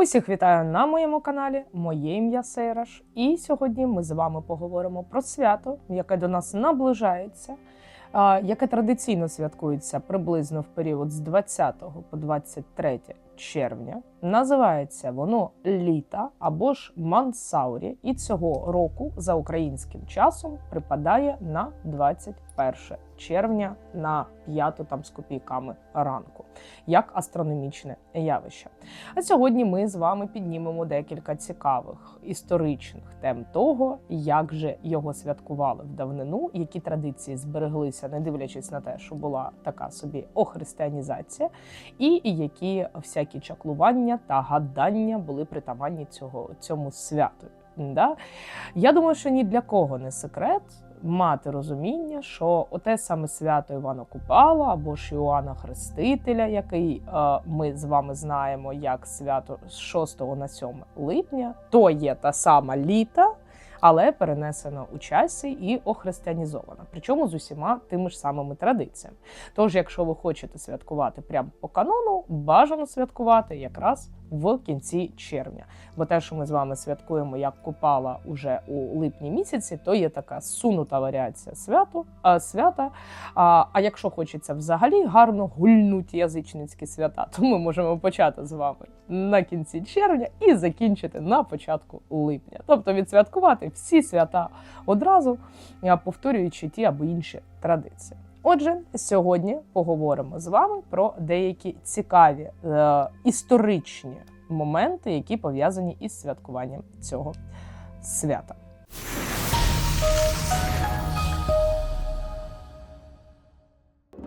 Усіх вітаю на моєму каналі. Моє ім'я Сейраш. І сьогодні ми з вами поговоримо про свято, яке до нас наближається, яке традиційно святкується приблизно в період з 20 по 23 червня. Називається воно літа або ж Мансаурі, і цього року за українським часом припадає на 21 червня на п'яту там з копійками ранку, як астрономічне явище. А сьогодні ми з вами піднімемо декілька цікавих історичних тем того, як же його святкували в давнину, які традиції збереглися, не дивлячись на те, що була така собі охристиянізація, і які всякі чаклування та гадання були притаманні цього цьому святу. Да? Я думаю, що ні для кого не секрет мати розуміння, що оте саме свято Івана Купала або ж Іоанна Хрестителя, який е, ми з вами знаємо як свято з 6 на 7 липня, то є та сама літа. Але перенесена у часі і охристиянізована, причому з усіма тими ж самими традиціями. Тож, якщо ви хочете святкувати прямо по канону, бажано святкувати якраз в кінці червня. Бо те, що ми з вами святкуємо як Купала уже у липні місяці, то є така сунута варіація святу, а, свята. А, а якщо хочеться взагалі гарно гульнуть язичницькі свята, то ми можемо почати з вами на кінці червня і закінчити на початку липня. Тобто відсвяткувати всі свята одразу, повторюючи ті або інші традиції. Отже, сьогодні поговоримо з вами про деякі цікаві е, історичні моменти, які пов'язані із святкуванням цього свята.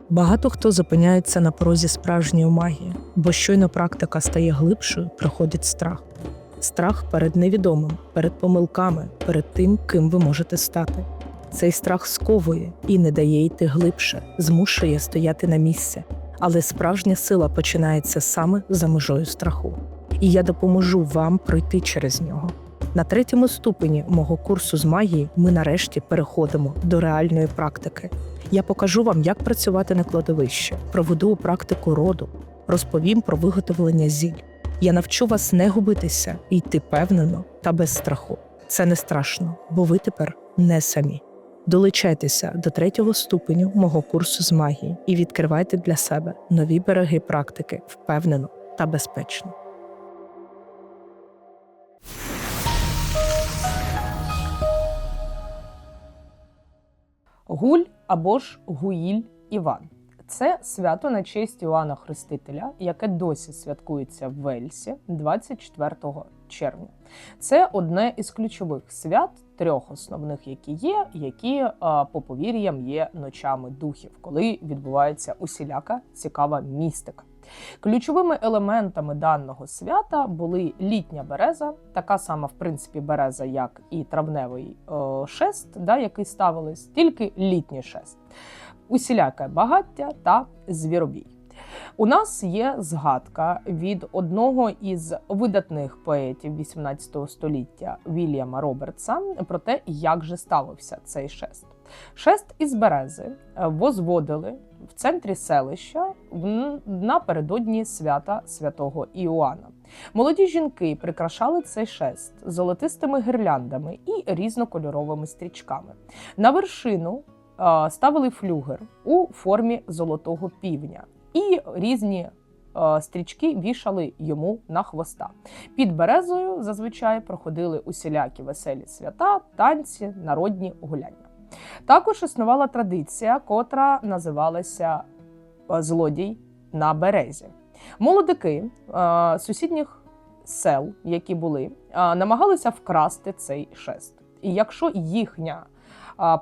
Багато хто зупиняється на порозі справжньої магії, бо щойно практика стає глибшою, приходить страх. Страх перед невідомим, перед помилками, перед тим, ким ви можете стати. Цей страх сковує і не дає йти глибше, змушує стояти на місці. Але справжня сила починається саме за межою страху. І я допоможу вам пройти через нього. На третьому ступені мого курсу з магії ми нарешті переходимо до реальної практики. Я покажу вам, як працювати на кладовищі, проведу практику роду, розповім про виготовлення зіль. Я навчу вас не губитися і йти впевнено та без страху. Це не страшно, бо ви тепер не самі. Долучайтеся до третього ступеню мого курсу з магії і відкривайте для себе нові береги практики впевнено та безпечно. Гуль або ж Гуїль Іван. Це свято на честь Іоанна Хрестителя, яке досі святкується в Вельсі 24 червня. Це одне із ключових свят, трьох основних, які є, які а, по повір'ям є ночами духів, коли відбувається усіляка цікава містика. Ключовими елементами даного свята були літня береза, така сама, в принципі, береза, як і травневий е, шест, да, який ставились, тільки літній шест, усіляке багаття та звіробій. У нас є згадка від одного із видатних поетів 18 століття Вільяма Робертса про те, як же ставився цей шест. Шест із берези возводили в центрі селища напередодні свята святого Іоанна. Молоді жінки прикрашали цей шест золотистими гірляндами і різнокольоровими стрічками. На вершину ставили флюгер у формі золотого півня, і різні е, стрічки вішали йому на хвоста. Під березою зазвичай проходили усілякі веселі свята, танці, народні гуляння. Також існувала традиція, котра називалася е, злодій на березі. Молодики е, сусідніх сел, які були, е, намагалися вкрасти цей шест. І якщо їхня е,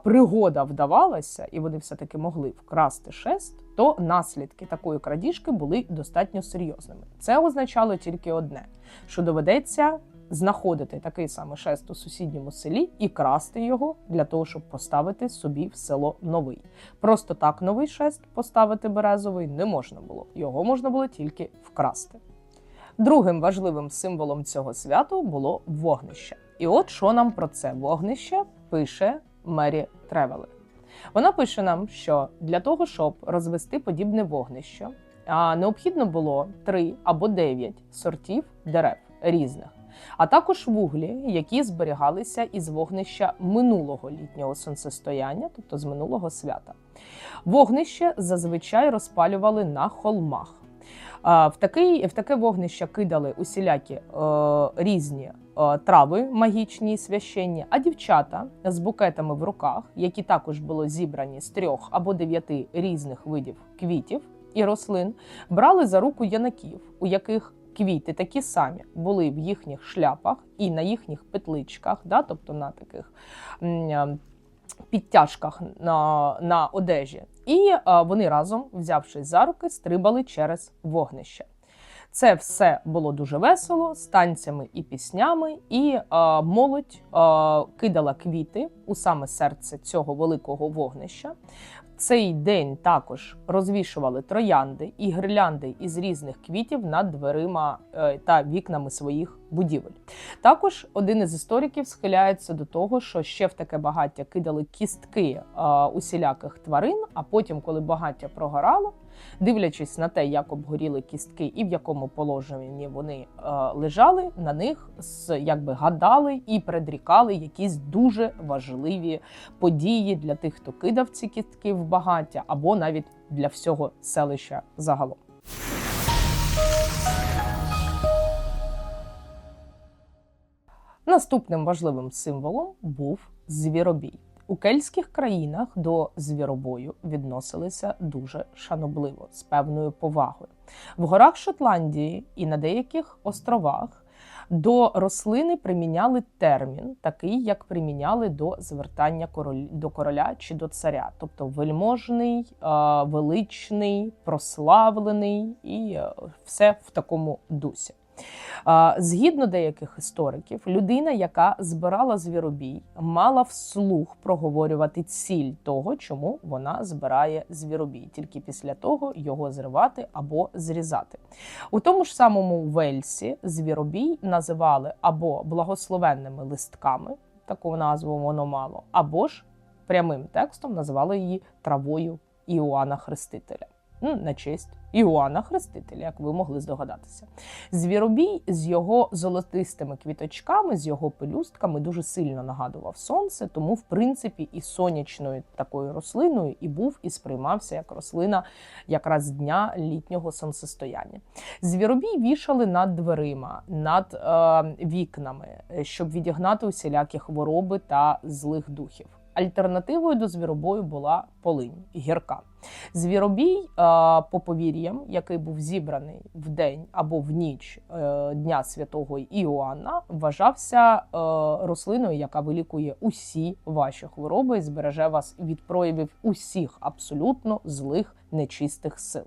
пригода вдавалася, і вони все-таки могли вкрасти шест, то наслідки такої крадіжки були достатньо серйозними. Це означало тільки одне: що доведеться знаходити такий самий шест у сусідньому селі і красти його для того, щоб поставити собі в село новий. Просто так новий шест поставити березовий не можна було. Його можна було тільки вкрасти. Другим важливим символом цього святу було вогнище. І от що нам про це вогнище пише Мері Тревели. Вона пише нам, що для того, щоб розвести подібне вогнище, необхідно було три або дев'ять сортів дерев. різних. А також вуглі, які зберігалися із вогнища минулого літнього сонцестояння, тобто з минулого свята. Вогнище зазвичай розпалювали на холмах. В, такий, в таке вогнище кидали усілякі е, різні е, трави магічні священні, а дівчата з букетами в руках, які також були зібрані з трьох або дев'яти різних видів квітів і рослин, брали за руку янаків, у яких квіти такі самі були в їхніх шляпах і на їхніх петличках, да, тобто на таких. Підтяжках на, на одежі, і е, вони разом, взявшись за руки, стрибали через вогнище. Це все було дуже весело з танцями і піснями, і е, молодь е, кидала квіти у саме серце цього великого вогнища. Цей день також розвішували троянди і гирлянди із різних квітів над дверима е, та вікнами своїх будівель. Також один із істориків схиляється до того, що ще в таке багаття кидали кістки е, усіляких тварин, а потім, коли багаття прогорало, дивлячись на те, як обгоріли кістки і в якому положенні вони е, лежали, на них якби гадали і предрікали якісь дуже важливі події для тих, хто кидав ці кістки в багаття, або навіть для всього селища загалом. Наступним важливим символом був звіробій. У кельтських країнах до звіробою відносилися дуже шанобливо, з певною повагою. В горах Шотландії і на деяких островах до рослини приміняли термін, такий, як приміняли до звертання король- до короля чи до царя, тобто вельможний, е, величний, прославлений і е, все в такому дусі. Згідно деяких істориків, людина, яка збирала звіробій, мала вслух проговорювати ціль того, чому вона збирає звіробій, тільки після того його зривати або зрізати. У тому ж самому Вельсі звіробій називали або благословенними листками, таку назву воно мало, або ж прямим текстом називали її травою Іоанна Хрестителя. На честь Іоанна Хрестителя, як ви могли здогадатися. Звіробій з його золотистими квіточками, з його пелюстками дуже сильно нагадував сонце, тому, в принципі, і сонячною такою рослиною і був, і сприймався як рослина якраз дня літнього сонцестояння. Звіробій вішали над дверима, над е, вікнами, щоб відігнати усілякі хвороби та злих духів. Альтернативою до звіробою була полинь гірка. Звіробій, е, по повір'ям, який був зібраний в день або в ніч е, Дня Святого Іоанна, вважався е, рослиною, яка вилікує усі ваші хвороби і збереже вас від проявів усіх абсолютно злих нечистих сил.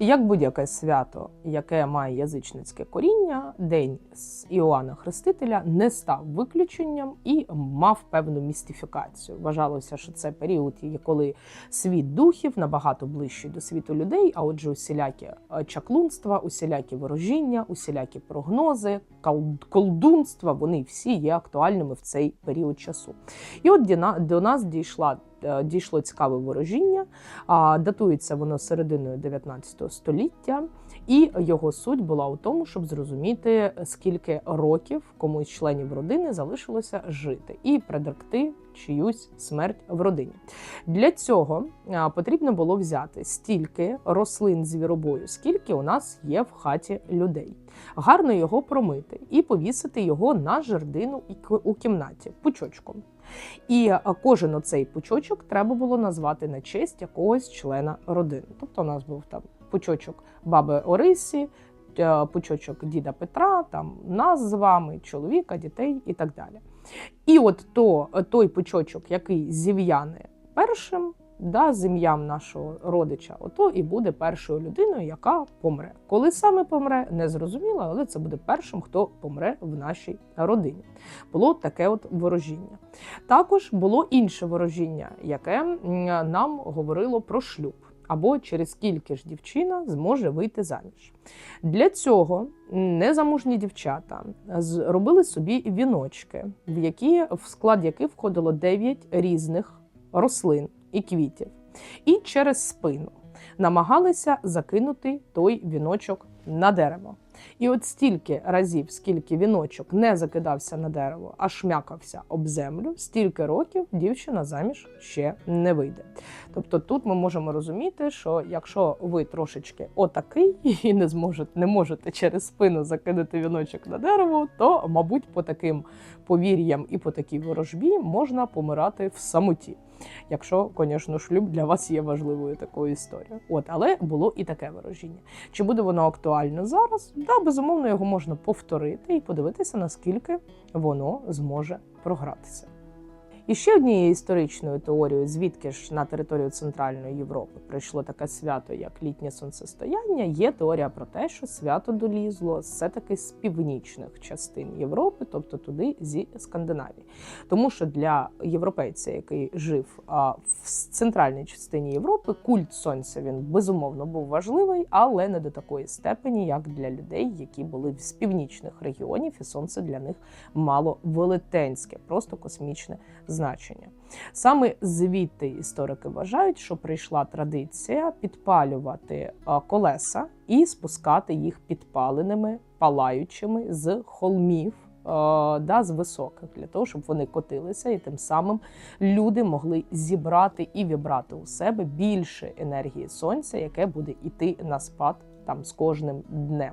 Як будь-яке свято, яке має язичницьке коріння, день з Іоанна Хрестителя не став виключенням і мав певну містифікацію. Вважалося, що це період, коли світ духів набагато ближчий до світу людей, а отже, усілякі е, чаклунства, усілякі ворожіння, усілякі прогнози, колдунства, вони всі є актуальними в цей період часу. І от до нас дійшла. е, Дійшло цікаве ворожіння, датується воно серединою 19 століття, і його суть була у тому, щоб зрозуміти, скільки років комусь членів родини залишилося жити, і предректи чиюсь смерть в родині. Для цього потрібно було взяти стільки рослин звіробою, скільки у нас є в хаті людей. Гарно його промити і повісити його на жердину у кімнаті пучочком. І кожен оцей пучочок треба було назвати на честь якогось члена родини. Тобто, у нас був там пучочок баби Орисі, пучочок діда Петра, там нас з вами, чоловіка, дітей і так далі. І от то, той пучочок, який зів'яне першим, да, з ім'ям нашого родича, ото і буде першою людиною, яка помре. Коли саме помре, не зрозуміло, але це буде першим, хто помре в нашій родині. Було таке от ворожіння. Також було інше ворожіння, яке нам говорило про шлюб. Або через скільки ж дівчина зможе вийти заміж. Для цього незамужні дівчата зробили собі віночки, в які в склад яких входило 9 різних рослин і квітів, і через спину. намагалися закинути той віночок на дерево. І от стільки разів, скільки віночок не закидався на дерево, а шмякався об землю, стільки років дівчина заміж ще не вийде. Тобто тут ми можемо розуміти, що якщо ви трошечки отакий і не зможете, не можете через спину закинути віночок на дерево, то, мабуть, по таким повір'ям і по такій ворожбі можна помирати в самоті. Якщо, звісно, шлюб для вас є важливою такою історією. От, але було і таке ворожіння. Чи буде воно актуально зараз? Да, безумовно, його можна повторити і подивитися, наскільки воно зможе програтися. І ще однією історичною теорією, звідки ж на територію Центральної Європи прийшло таке свято, як літнє сонцестояння, є теорія про те, що свято долізло все-таки з північних частин Європи, тобто туди зі Скандинавії. Тому що для європейця, який жив а, в центральній частині Європи, культ сонця він безумовно був важливий, але не до такої степені, як для людей, які були з північних регіонів, і сонце для них мало велетенське, просто космічне значення. Саме звідти історики вважають, що прийшла традиція підпалювати колеса і спускати їх підпаленими, палаючими з холмів. е, Да, з високих для того, щоб вони котилися, і тим самим люди могли зібрати і вібрати у себе більше енергії сонця, яке буде йти на спад там з кожним днем.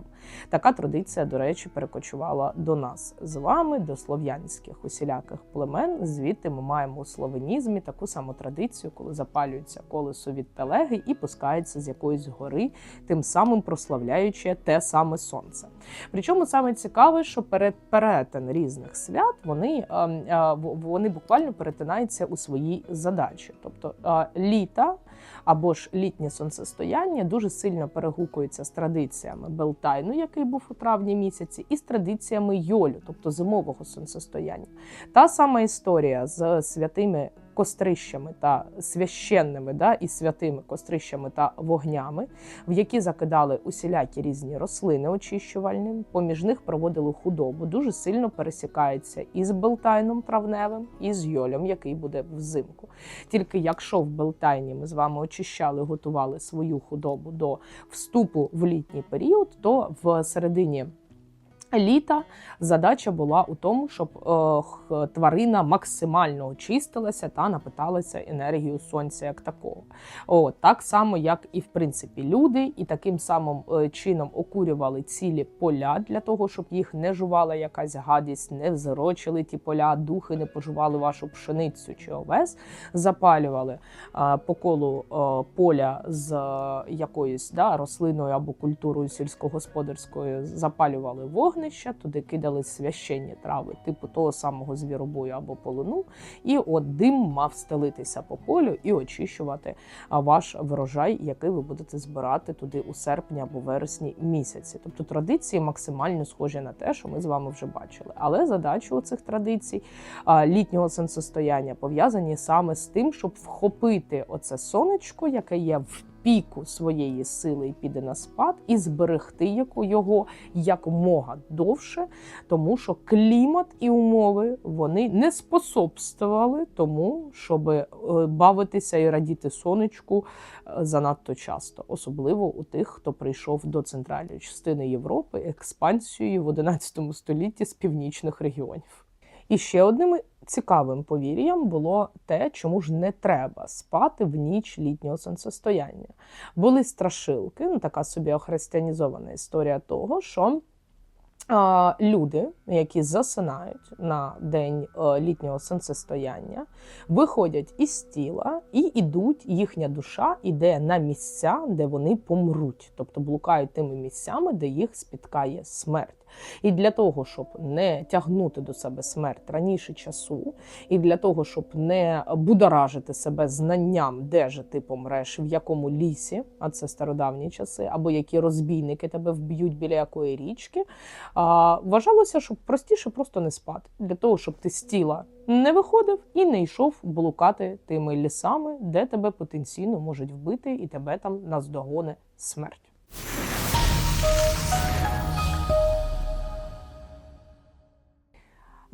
Така традиція, до речі, перекочувала до нас з вами, до слов'янських усіляких племен. Звідти ми маємо у словенізмі таку саму традицію, коли запалюється колесо від телеги і пускається з якоїсь гори, тим самим прославляючи те саме сонце. Причому саме цікаве, що перед перетин різних свят вони, е, е, вони буквально перетинаються у своїй задачі. Тобто е, літа або ж літнє сонцестояння дуже сильно перегукується з традиціями Белтайну, який був у травні місяці, і з традиціями Йолю, тобто зимового сонцестояння. Та сама історія з святими кострищами та священними да, і святими кострищами та вогнями, в які закидали усілякі різні рослини очищувальні, поміж них проводили худобу, дуже сильно пересікається із Белтайном травневим, і з Йолем, який буде взимку. Тільки якщо в Белтайні ми з вами очищали, готували свою худобу до вступу в літній період, то в середині. Літа задача була у тому, щоб е, тварина максимально очистилася та напиталася енергією сонця як такого. О, так само, як і в принципі люди, і таким самим е, чином окурювали цілі поля для того, щоб їх не жувала якась гадість, не взорочили ті поля, духи не пожували вашу пшеницю чи овес, запалювали е, по колу е, поля з е, якоюсь да, рослиною або культурою сільськогосподарською, запалювали вогнища, туди кидали священні трави, типу того самого звіробою або полину, і от дим мав стелитися по полю і очищувати ваш врожай, який ви будете збирати туди у серпні або вересні місяці. Тобто традиції максимально схожі на те, що ми з вами вже бачили. Але задача у цих традицій літнього сонцестояння пов'язані саме з тим, щоб вхопити оце сонечко, яке є в піку своєї сили і піде на спад, і зберегти його якомога довше, тому що клімат і умови вони не способствували тому, щоб е, бавитися і радіти сонечку е, занадто часто, особливо у тих, хто прийшов до центральної частини Європи експансією в 11 столітті з північних регіонів. І ще одним цікавим повір'ям було те, чому ж не треба спати в ніч літнього сонцестояння. Були страшилки, ну така собі охристиянізована історія того, що люди, які засинають на день е, літнього сонцестояння, виходять із тіла і ідуть, їхня душа іде на місця, де вони помруть, тобто блукають тими місцями, де їх спіткає смерть. І для того, щоб не тягнути до себе смерть раніше часу, і для того, щоб не будоражити себе знанням, де же ти помреш, в якому лісі, а це стародавні часи, або які розбійники тебе вб'ють біля якої річки, а, вважалося, що простіше просто не спати, для того, щоб ти з тіла не виходив і не йшов блукати тими лісами, де тебе потенційно можуть вбити, і тебе там наздогоне смерть.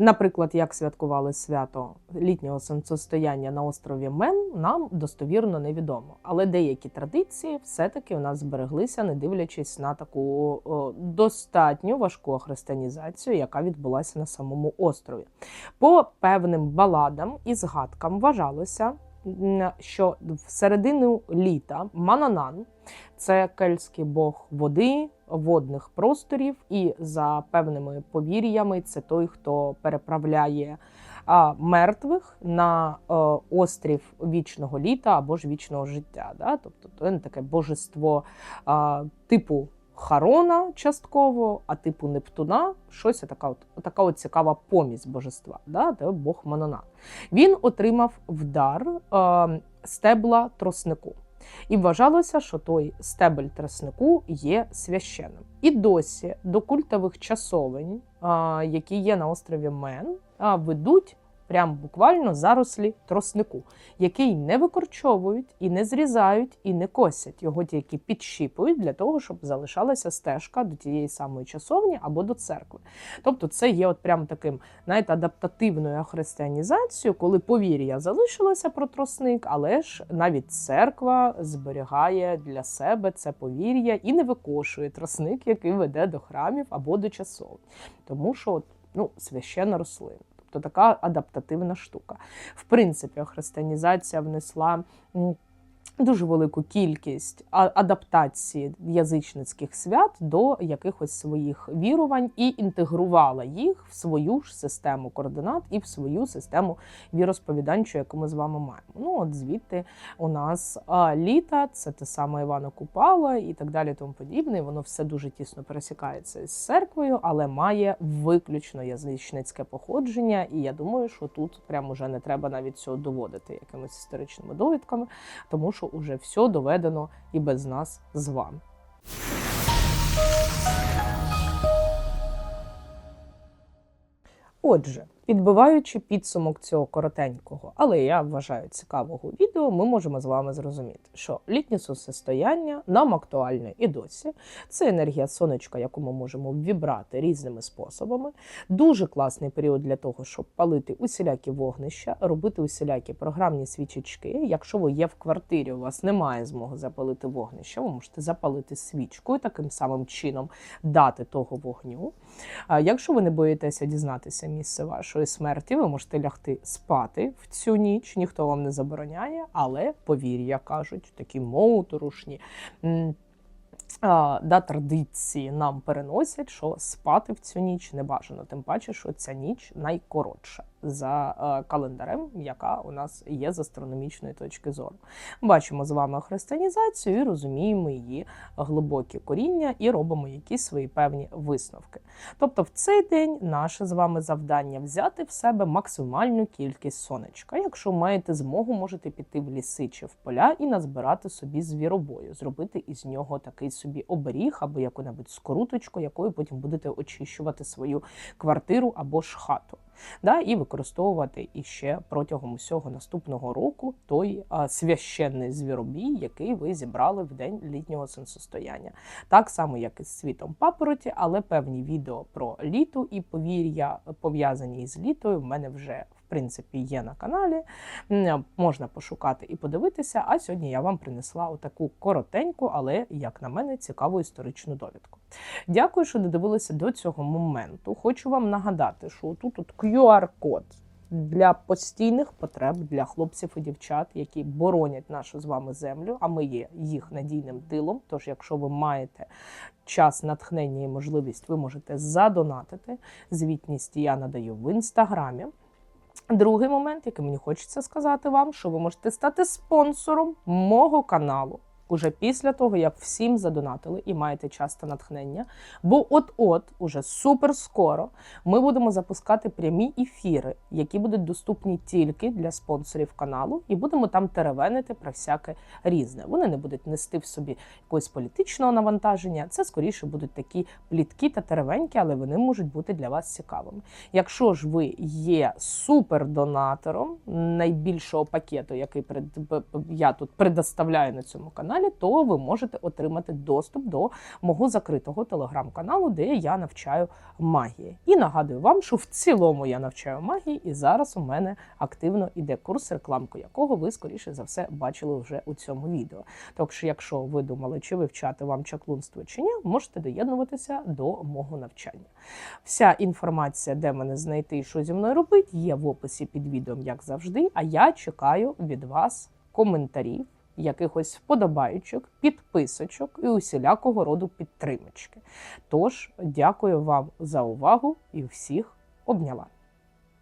Наприклад, як святкували свято літнього сонцестояння на острові Мен, нам достовірно невідомо. Але деякі традиції все-таки у нас збереглися, не дивлячись на таку о, достатньо важку християнізацію, яка відбулася на самому острові. По певним баладам і згадкам вважалося, що в середину літа Мананан це кельтський бог води, водних просторів, і за певними повір'ями, це той, хто переправляє мертвих на е, острів вічного літа або ж вічного життя. Да? Тобто таке божество типу. Харона частково, а типу Нептуна, щось така от, така от цікава помість божества, да? це Бог Манона. Він отримав в дар е, стебла троснику. І вважалося, що той стебель троснику є священним. І досі до культових часовень, які є на острові Мен, ведуть прям буквально зарослі троснику, який не викорчовують і не зрізають, і не косять. Його тільки підщіпують для того, щоб залишалася стежка до тієї самої часовні або до церкви. Тобто, це є от прям таким знаєте, адаптативною християнізацією, коли повір'я залишилося про тросник, але ж навіть церква зберігає для себе це повір'я і не викошує тросник, який веде до храмів або до часов. Тому що ну, священна рослина. Тобто така адаптативна штука. В принципі, християнізація внесла дуже велику кількість адаптації язичницьких свят до якихось своїх вірувань і інтегрувала їх в свою ж систему координат і в свою систему віросповіданчу, яку ми з вами маємо. Ну от звідти у нас літа, це те саме Івана Купала і так далі, тому подібне. Воно все дуже тісно пересікається з церквою, але має виключно язичницьке походження. І я думаю, що тут прямо вже не треба навіть цього доводити якимись історичними довідками, тому що уже все доведено і без нас з вами. Отже, підбиваючи підсумок цього коротенького, але я вважаю цікавого відео, ми можемо з вами зрозуміти, що літнє сонцестояння нам актуальне і досі. Це енергія сонечка, яку ми можемо вібрати різними способами. Дуже класний період для того, щоб палити усілякі вогнища, робити усілякі програмні свічечки. Якщо ви є в квартирі, у вас немає змоги запалити вогнище, ви можете запалити свічку і таким самим чином дати того вогню. Якщо ви не боїтеся дізнатися місце вашої смерті, ви можете лягти спати в цю ніч, ніхто вам не забороняє, але повір'я кажуть, такі моторошні. Да, традиції нам переносять, що спати в цю ніч не бажано, тим паче, що ця ніч найкоротша за е, календарем, яка у нас є з астрономічної точки зору. Бачимо з вами християнізацію і розуміємо її глибокі коріння і робимо якісь свої певні висновки. Тобто, в цей день наше з вами завдання взяти в себе максимальну кількість сонечка. Якщо маєте змогу, можете піти в ліси чи в поля і назбирати собі звіробою, зробити із нього такий собі оберіг або яку-небудь скруточку, якою потім будете очищувати свою квартиру або ж хату. Да, і використовувати іще протягом усього наступного року той а, священний звіробій, який ви зібрали в день літнього сонцестояння. Так само, як і з світом папороті, але певні відео про літо і повір'я пов'язані із літою в мене вже в принципі є на каналі. Можна пошукати і подивитися. А сьогодні я вам принесла отаку коротеньку, але, як на мене, цікаву історичну довідку. Дякую, що додивилися до цього моменту. Хочу вам нагадати, що тут QR-код для постійних потреб для хлопців і дівчат, які боронять нашу з вами землю. А ми є їх надійним тилом. Тож, якщо ви маєте час, натхнення і можливість, ви можете задонатити. Звітність я надаю в інстаграмі. Другий момент, який мені хочеться сказати вам, що ви можете стати спонсором мого каналу уже після того, як всім задонатили і маєте час та натхнення. Бо от-от, уже супер скоро, ми будемо запускати прямі ефіри, які будуть доступні тільки для спонсорів каналу, і будемо там теревенити про всяке різне. Вони не будуть нести в собі якогось політичного навантаження. Це скоріше будуть такі плітки та теревеньки, але вони можуть бути для вас цікавими. Якщо ж ви є супердонатором найбільшого пакету, який я тут предоставляю на цьому каналі, телеграм-каналі, то ви можете отримати доступ до мого закритого телеграм-каналу, де я навчаю магії. І нагадую вам, що в цілому я навчаю магії, і зараз у мене активно іде курс, рекламку якого ви скоріше за все бачили вже у цьому відео. Що, якщо ви думали, чи вивчати вам чаклунство чи ні, можете доєднуватися до мого навчання. Вся інформація, де мене знайти і що зі мною робити, є в описі під відео, як завжди. А я чекаю від вас коментарів, якихось вподобайочок, підписочок і усілякого роду підтримочки. Тож, дякую вам за увагу і всіх обняла.